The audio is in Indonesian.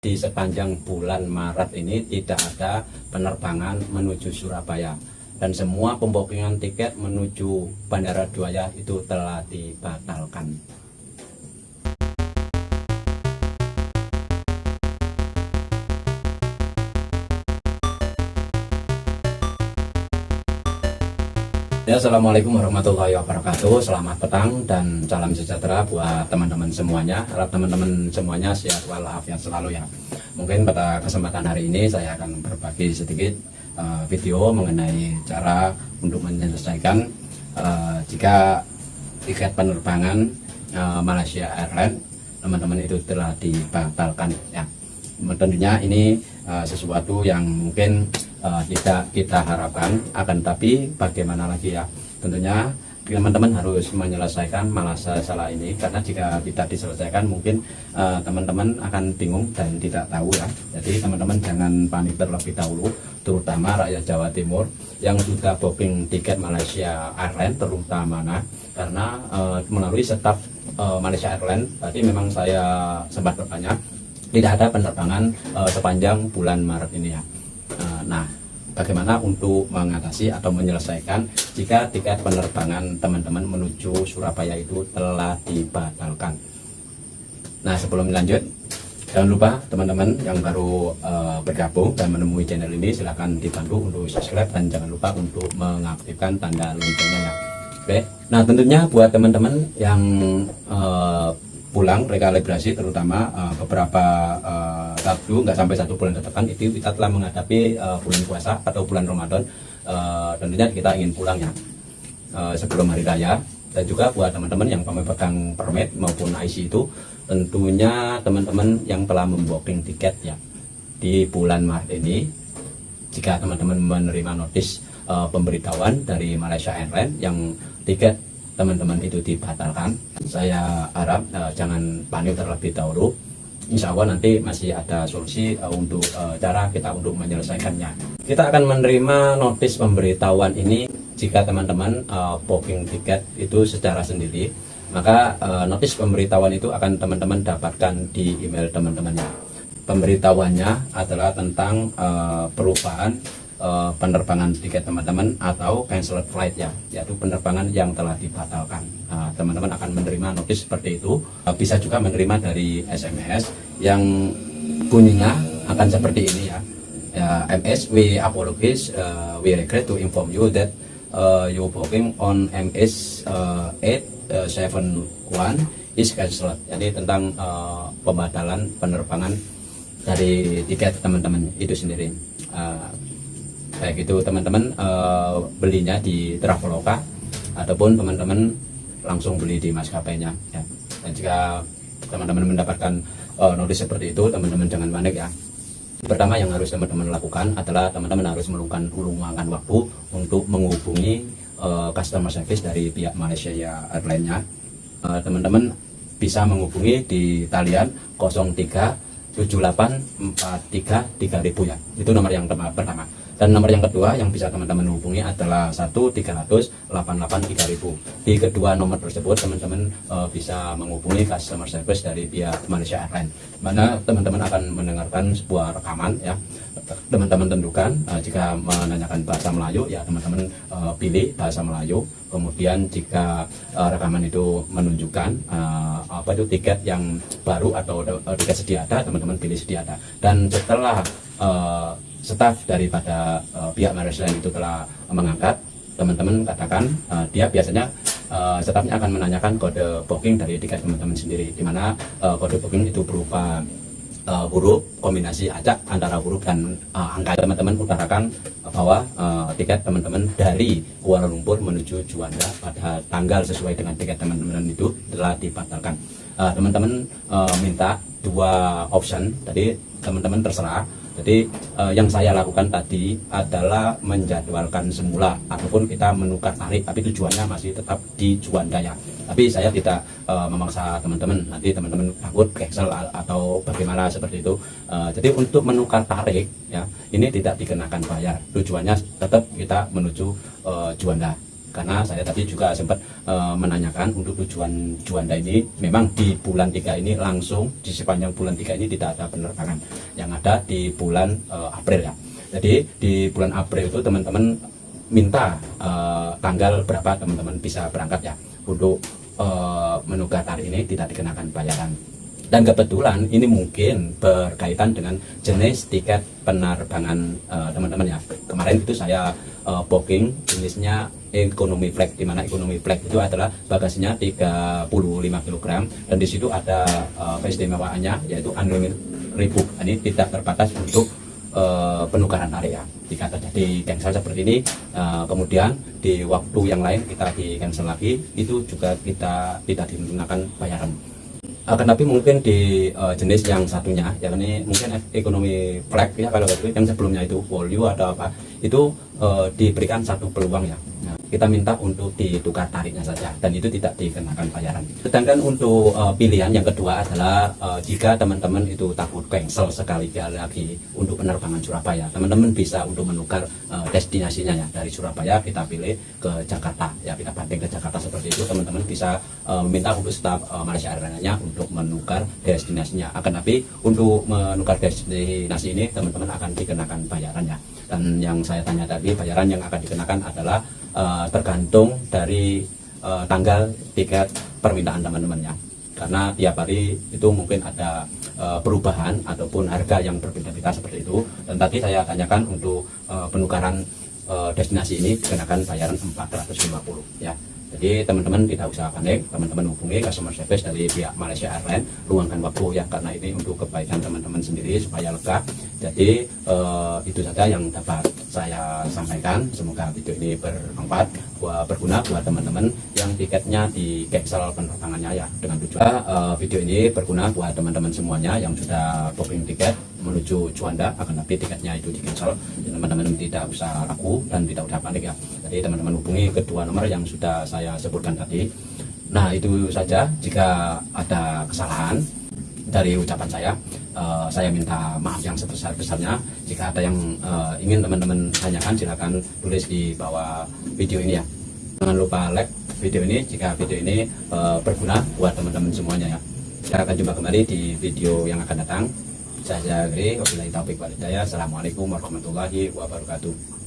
di sepanjang bulan Maret ini tidak ada penerbangan menuju Surabaya dan semua pembokingan tiket menuju Bandara Duaya itu telah dibatalkan. Ya, Assalamualaikum warahmatullahi wabarakatuh. Selamat petang dan salam sejahtera buat teman-teman semuanya. Harap teman-teman semuanya sehat walafiat selalu ya. Mungkin pada kesempatan hari ini saya akan berbagi sedikit uh, video mengenai cara untuk menyelesaikan uh, jika tiket penerbangan uh, Malaysia Airlines teman-teman itu telah dibatalkan ya. Tentunya ini uh, sesuatu yang mungkin uh, tidak kita harapkan. Akan tapi bagaimana lagi ya? Tentunya teman-teman harus menyelesaikan masalah ini. Karena jika tidak diselesaikan mungkin uh, teman-teman akan bingung dan tidak tahu ya. Jadi teman-teman jangan panik terlebih dahulu terutama rakyat Jawa Timur yang sudah booking tiket Malaysia Airlines terutama nah. Karena uh, melalui staf uh, Malaysia Airlines tadi memang saya sempat bertanya tidak ada penerbangan uh, sepanjang bulan Maret ini ya Nah, bagaimana untuk mengatasi atau menyelesaikan jika tiket penerbangan teman-teman menuju Surabaya itu telah dibatalkan. Nah, sebelum lanjut, jangan lupa teman-teman yang baru uh, bergabung dan menemui channel ini silahkan dibantu untuk subscribe dan jangan lupa untuk mengaktifkan tanda loncengnya ya. Oke, nah tentunya buat teman-teman yang uh, pulang rekalibrasi terutama uh, beberapa uh, Sabtu nggak sampai satu bulan ke depan itu kita telah menghadapi uh, bulan puasa atau bulan Ramadan. Uh, tentunya kita ingin pulang ya uh, sebelum hari raya. Dan juga buat teman-teman yang pemegang permit maupun IC itu tentunya teman-teman yang telah membooking tiket ya di bulan Maret ini jika teman-teman menerima notis uh, pemberitahuan dari Malaysia Airlines yang tiket teman-teman itu dibatalkan saya harap uh, jangan panik terlebih dahulu Insya Allah nanti masih ada solusi uh, untuk uh, cara kita untuk menyelesaikannya. Kita akan menerima notis pemberitahuan ini jika teman-teman uh, booking tiket itu secara sendiri. Maka uh, notis pemberitahuan itu akan teman-teman dapatkan di email teman-temannya. Pemberitahuannya adalah tentang uh, perubahan uh, penerbangan tiket teman-teman atau cancelled flight ya yaitu penerbangan yang telah dibatalkan. Teman-teman uh, akan menerima notis seperti itu. Uh, bisa juga menerima dari SMS yang bunyinya akan seperti ini ya. Uh, MS we apologize uh, we regret to inform you that uh, your booking on MS uh, 871 is cancelled. Jadi tentang uh, pembatalan penerbangan dari tiket teman-teman itu sendiri. Uh, baik itu teman-teman uh, belinya di Traveloka ataupun teman-teman langsung beli di maskapainya ya. dan jika teman-teman mendapatkan uh, notis seperti itu teman-teman jangan panik ya. Pertama yang harus teman-teman lakukan adalah teman-teman harus meluangkan luangkan waktu untuk menghubungi uh, customer service dari pihak Malaysia ya Airlines-nya teman-teman bisa menghubungi di talian 03 7843 3000 ya. Itu nomor yang pertama dan nomor yang kedua yang bisa teman-teman hubungi adalah 1 300 88 3000 di kedua nomor tersebut teman-teman uh, bisa menghubungi customer service dari pihak Malaysia Airlines. Mana teman-teman akan mendengarkan sebuah rekaman ya. Teman-teman tentukan uh, jika menanyakan bahasa Melayu ya teman-teman uh, pilih bahasa Melayu. Kemudian jika uh, rekaman itu menunjukkan uh, apa itu tiket yang baru atau uh, tiket sedia ada teman-teman pilih sedia ada. Dan setelah uh, staf daripada uh, pihak Malaysia itu telah mengangkat. Teman-teman katakan uh, dia biasanya uh, stafnya akan menanyakan kode booking dari tiket teman-teman sendiri di mana uh, kode booking itu berupa uh, huruf kombinasi acak antara huruf dan uh, angka. Teman-teman utarakan bahwa uh, tiket teman-teman dari Kuala Lumpur menuju Juanda pada tanggal sesuai dengan tiket teman-teman itu telah dibatalkan. Teman-teman uh, uh, minta dua option. Tadi teman-teman terserah jadi uh, yang saya lakukan tadi adalah menjadwalkan semula ataupun kita menukar tarik, tapi tujuannya masih tetap di Juanda ya. Tapi saya tidak uh, memaksa teman-teman. Nanti teman-teman takut cancel atau bagaimana seperti itu. Uh, jadi untuk menukar tarik ya, ini tidak dikenakan bayar. Tujuannya tetap kita menuju uh, Juanda karena saya tadi juga sempat eh, menanyakan untuk tujuan Juanda ini. Memang di bulan 3 ini langsung di sepanjang bulan 3 ini tidak ada penerbangan. Yang ada di bulan eh, April ya. Jadi di bulan April itu teman-teman minta eh, tanggal berapa teman-teman bisa berangkat ya. Untuk eh, menukar tarif ini tidak dikenakan bayaran. Dan kebetulan ini mungkin berkaitan dengan jenis tiket penerbangan teman-teman ya. Kemarin itu saya eh, booking jenisnya economy flight di mana economy flight itu adalah bagasinya 35 kg dan di situ ada eh, keistimewaannya yaitu unlimited ribu. Ini tidak terbatas untuk eh, penukaran area. Jika terjadi cancel seperti ini eh, kemudian di waktu yang lain kita di cancel lagi itu juga kita tidak dikenakan bayaran akan tapi mungkin di eh, jenis yang satunya yakni mungkin ekonomi flag ya kalau gitu yang sebelumnya itu value atau apa itu eh, diberikan satu peluang ya kita minta untuk ditukar tariknya saja dan itu tidak dikenakan bayaran. Sedangkan untuk eh, pilihan yang kedua adalah eh, jika teman-teman itu takut cancel sekali lagi untuk penerbangan Surabaya teman-teman bisa untuk menukar eh, destinasinya ya. Dari Surabaya kita pilih ke Jakarta ya kita banding ke Jakarta seperti itu. Teman-teman bisa eh, meminta untuk staf eh, Malaysia Airlines-nya untuk menukar destinasinya. Akan tapi untuk menukar destinasi ini teman-teman akan dikenakan bayaran ya. Dan yang saya tanya tadi bayaran yang akan dikenakan adalah eh, tergantung dari eh, tanggal tiket permintaan teman-temannya. Karena tiap hari itu mungkin ada eh, perubahan ataupun harga yang berbeda-beda seperti itu. Dan tadi saya tanyakan untuk eh, penukaran eh, destinasi ini dikenakan bayaran 450 ya jadi teman-teman tidak usah panik, teman-teman hubungi customer service dari pihak Malaysia Airlines, luangkan waktu ya karena ini untuk kebaikan teman-teman sendiri supaya lega. Jadi eh, itu saja yang dapat saya sampaikan. Semoga video ini bermanfaat, buat berguna buat teman-teman yang tiketnya di cancel penerbangannya ya dengan tujuan eh, video ini berguna buat teman-teman semuanya yang sudah booking tiket menuju Juanda akan tapi tiketnya itu di cancel teman-teman tidak usah ragu dan tidak usah panik ya. Jadi teman-teman hubungi kedua nomor yang sudah saya sebutkan tadi. Nah itu saja. Jika ada kesalahan dari ucapan saya eh, saya minta maaf yang sebesar-besarnya jika ada yang eh, ingin teman-teman tanyakan silakan tulis di bawah video ini ya jangan lupa like video ini jika video ini eh, berguna buat teman-teman semuanya ya kita akan jumpa kembali di video yang akan datang saya Zagri, wabillahi taufiq walhidayah. Assalamualaikum warahmatullahi wabarakatuh.